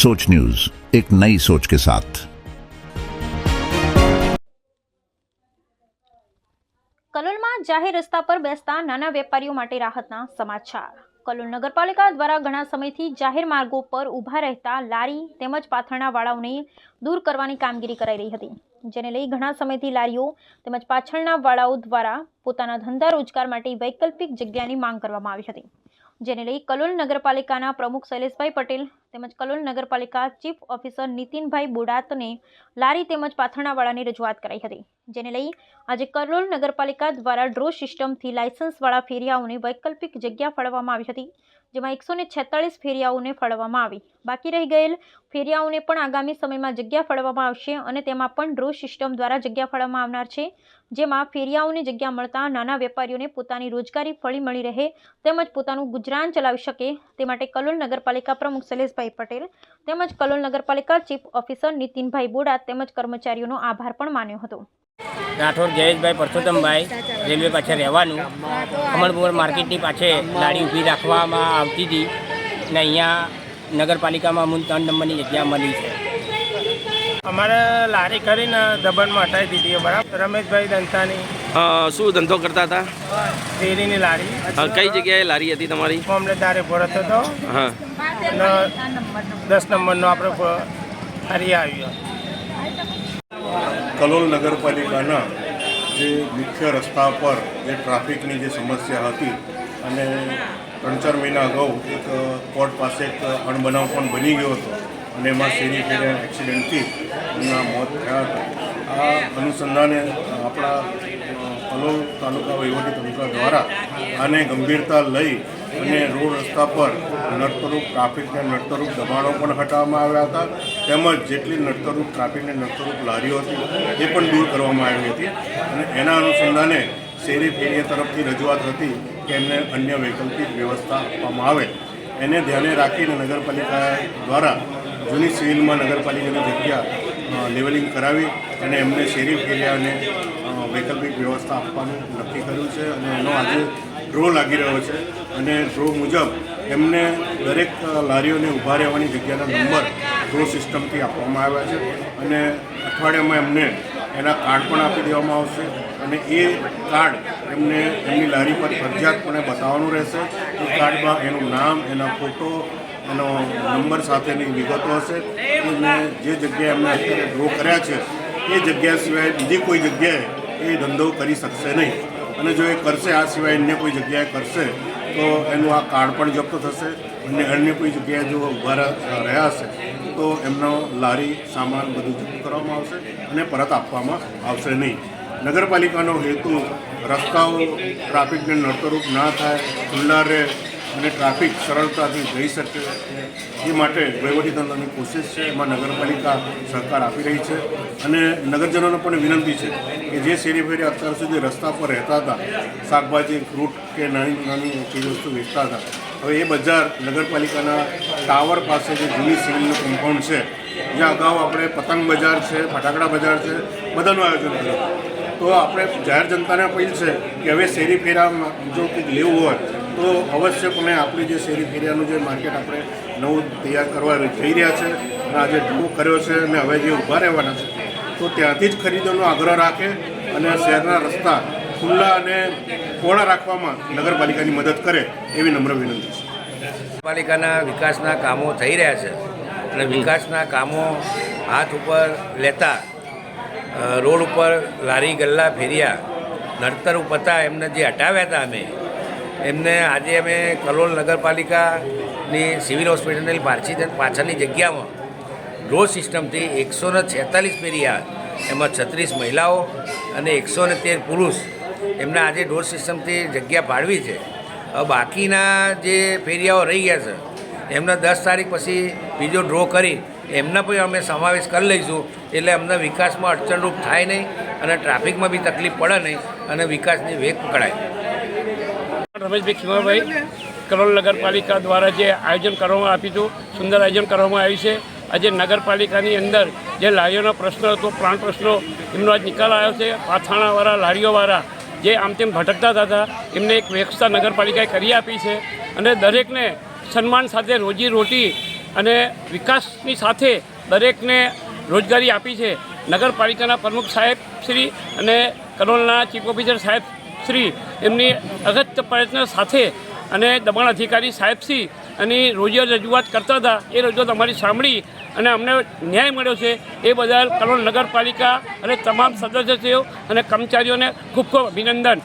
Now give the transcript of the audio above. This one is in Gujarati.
सोच न्यूज एक नई सोच के साथ કલોલમાં જાહેર રસ્તા પર બેસતા નાના વેપારીઓ માટે રાહતના સમાચાર કલોલ નગરપાલિકા દ્વારા ઘણા સમયથી જાહેર માર્ગો પર ઊભા રહેતા લારી તેમજ પાથરણા વાળાઓને દૂર કરવાની કામગીરી કરાઈ રહી હતી જેને લઈ ઘણા સમયથી લારીઓ તેમજ પાછળના વાળાઓ દ્વારા પોતાના ધંધા રોજગાર માટે વૈકલ્પિક જગ્યાની માંગ કરવામાં આવી હતી જેને લઈ કલોલ નગરપાલિકાના પ્રમુખ શૈલેષભાઈ પટેલ તેમજ કલોલ નગરપાલિકા ચીફ ઓફિસર નીતિનભાઈ બોડાતને લારી તેમજ પાથરણાવાળાની રજૂઆત કરાઈ હતી, જેને લઈ આજે કલોલ નગરપાલિકા દ્વારા ડ્રો સિસ્ટમથી લાયસન્સવાળા ફેરિયાઓને વૈકલ્પિક જગ્યા ફાળવવામાં આવી હતી. જેમાં એકસો ને છેતાળીસ ફેરિયાઓને ફાળવવામાં આવી. બાકી રહી ગયેલ ફેરિયાઓને પણ આગામી સમયમાં જગ્યા ફાળવવામાં આવશે અને તેમાં પણ ડ્રો સિસ્ટમ દ્વારા જગ્યા ફાળવવામાં આવનાર છે, જેમાં ફેરિયાઓને જગ્યા મળતા નાના વેપારીઓને પોતાની રોજગારી ફળી મળી રહે તેમજ પોતાનું ગુજરાન ચલાવી શકે તે માટે કલોલ નગરપાલિકા પ્રમુખ શૈલેષભાઈ પટેલ તેમજ કલોલ નગરપાલિકા ચીફ ઓફિસર નીતિનભાઈ બોડા તેમજ કર્મચારીઓનો આભાર પણ માન્યો હતો. રાઠોડ જયેશભાઈ પરસોત્તમભાઈ રેલવે પાછળ રહેવાનું. અમરપુર માર્કેટની પાછે ગાડી ઊભી રાખવામાં આવતી હતી ને અહીંયા નગરપાલિકામાં અમુક ત્રણ નંબરની જગ્યા મળી છે. અમારે લારી કરીને દબણમાં હટાવી દીધી બરાબર? રમેશભાઈ દંતાની. હા શું ધંધો કરતા હતા? શેરીની લારી. કઈ જગ્યાએ લારી હતી તમારી? મામલેદારે ભરત હતો હા. અને દસ નંબરનો આપણે ફરી આવ્યો. કલોલ નગરપાલિકાના જે મુખ્ય રસ્તા પર જે ટ્રાફિકની જે સમસ્યા હતી અને ત્રણ ચાર મહિના અગાઉ એક કોર્ટ પાસે એક અણબનાવ પણ બની ગયો હતો અને એમાં શેરી ફેર્યા એક્સિડન્ટથી એમના મોત થયા હતા. આ અનુસંધાને આપણા કલોલ તાલુકા વહીવટી તંત્ર દ્વારા આને ગંભીરતા લઈ અને રોડ રસ્તા પર નડતરૂપ ટ્રાફિકને નડતરૂપ દબાણો પણ હટાવવામાં આવ્યા હતા. તેમજ જેટલી નડતરૂપ ટ્રાફિકને નડતરૂપ લારીઓ હતી, એ પણ દૂર કરવામાં આવી હતી. અને એના અનુસંધાને શેરી ફેરીએ તરફથી રજૂઆત હતી કે એમને અન્ય વૈકલ્પિક વ્યવસ્થા આપવામાં આવે. એને ધ્યાને રાખીને નગરપાલિકા દ્વારા જૂની સિવિલમાં નગરપાલિકાની જગ્યા લેવલિંગ કરાવી અને એમને શેરી ફેરિયાને વૈકલ્પિક વ્યવસ્થા આપવાનું નક્કી કર્યું છે. અને એનો આજે ડ્રો લાગી રહ્યો છે. અને ડ્રો મુજબ એમને દરેક લારીઓને ઊભા રહેવાની જગ્યાના નંબર ડ્રો સિસ્ટમથી આપવામાં આવ્યા છે. અને અઠવાડિયામાં એમને એના કાર્ડ પણ આપી દેવામાં આવશે અને એ કાર્ડ એમને એમની લારી પર ફરજિયાતપણે બતાવવાનું રહેશે. એ કાર્ડમાં એનું નામ, એના ફોટો, એનો નંબર સાથેની વિગતો હશે. અને જે જગ્યાએ એમને અત્યારે ડ્રો કર્યા છે, એ જગ્યા સિવાય બીજી કોઈ જગ્યાએ એ ધંધો કરી શકશે નહીં. અને જો એ કરશે, આ સિવાય અન્ય કોઈ જગ્યાએ કરશે તો એનું આ કાર્ડ પણ જપ્ત થશે અને અન્ય કોઈ જગ્યાએ જો ઊભા રહ્યા હશે, તો એમનો લારી, સામાન બધું જપ્ત કરવામાં આવશે અને પરત આપવામાં આવશે નહીં. નગરપાલિકાનો હેતુ રસ્તાઓ, ટ્રાફિકને નડતરૂપ ના થાય, ખુલ્લા રહે અને ટ્રાફિક સરળતાથી જઈ શકે એ માટે વહીવટીતંત્રની કોશિશ છે. એમાં નગરપાલિકા સહકાર આપી રહી છે. અને નગરજનોને પણ વિનંતી છે કે જે શેરી ફેરી અત્યાર સુધી રસ્તા પર રહેતા હતા, શાકભાજી, ફ્રૂટ કે નાની નાની ચીજવસ્તુ વેચતા હતા, હવે એ બજાર નગરપાલિકાના ટાવર પાસે જે જૂની સિવિલનું કમ્પાઉન્ડ છે, જ્યાં અગાઉ આપણે પતંગ બજાર છે, ફટાકડા બજાર છે, બધાનું આયોજન કર્યું તો આપણે જાહેર જનતાને અપીલ છે કે હવે શેરી ફેરા જો કંઈક લેવું હોય તો અવશ્યપણે આપણી જે શેરી ફેરિયાનું જે માર્કેટ આપણે નવું તૈયાર કરવા જઈ રહ્યા છે અને આજે ડ્રો કર્યો છે અને હવે જે ઊભા રહેવાના છે, તો ત્યાંથી જ ખરીદોનો આગ્રહ રાખે અને શહેરના રસ્તા ખુલ્લા અને પહોળા રાખવામાં નગરપાલિકાની મદદ કરે એવી નમ્ર વિનંતી છે. નગરપાલિકાના વિકાસના કામો થઈ રહ્યા છે અને વિકાસના કામો હાથ ઉપર લેતા રોડ ઉપર લારી ગલ્લા ફેરિયા, નડતર ઉપતા એમને જે હટાવ્યા હતા અમે એમને આજે અમે કલોલ નગરપાલિકાની સિવિલ હોસ્પિટલની પાછી પાછળની જગ્યામાં ડ્રો સિસ્ટમથી એકસો ને છેતાલીસ ફેરિયા એમાં છત્રીસ મહિલાઓ અને એકસો ને તેર પુરુષ એમને આજે ડોર સિસ્ટમથી જગ્યા ફાળવી છે. બાકીના જે ફેરિયાઓ રહી ગયા છે, એમને દસ તારીખ પછી બીજો ડ્રો કરી, એમના પણ અમે સમાવેશ કરી લઈશું. એટલે અમને વિકાસમાં અડચણરૂપ થાય નહીં અને ટ્રાફિકમાં બી તકલીફ પડે નહીં અને વિકાસની વેગ પકડાય. રમેશભાઈ ખીમાભાઈ, કલોલ નગરપાલિકા દ્વારા જે આયોજન કરવામાં આપ્યું હતું, સુંદર આયોજન કરવામાં આવ્યું છે. આજે નગરપાલિકાની અંદર જે લારીઓનો પ્રશ્ન હતો, પ્રાણ પ્રશ્નો, એમનો આજ નિકાલ આવ્યો છે. પાથાણાવાળા, લારીઓવાળા જે આમ તેમ ભટકતા હતા એમને એક વ્યવસ્થા નગરપાલિકાએ કરી આપી છે અને દરેકને સન્માન સાથે રોજી રોટી અને વિકાસની સાથે દરેકને રોજગારી આપી છે. નગરપાલિકાના પ્રમુખ સાહેબ શ્રી અને કલોલના ચીફ ઓફિસર સાહેબ શ્રી એમની અગત્ય પ્રયત્ન સાથે અને દમણ અધિકારી સાહેબશ્રી એની રોજે રજૂઆત કરતા હતા. એ રજૂઆત અમારી સાંભળી અને અમને ન્યાય મળ્યો છે. એ બદલ કલોલ નગરપાલિકા અને તમામ સદસ્યો અને કર્મચારીઓને ખૂબ ખૂબ અભિનંદન.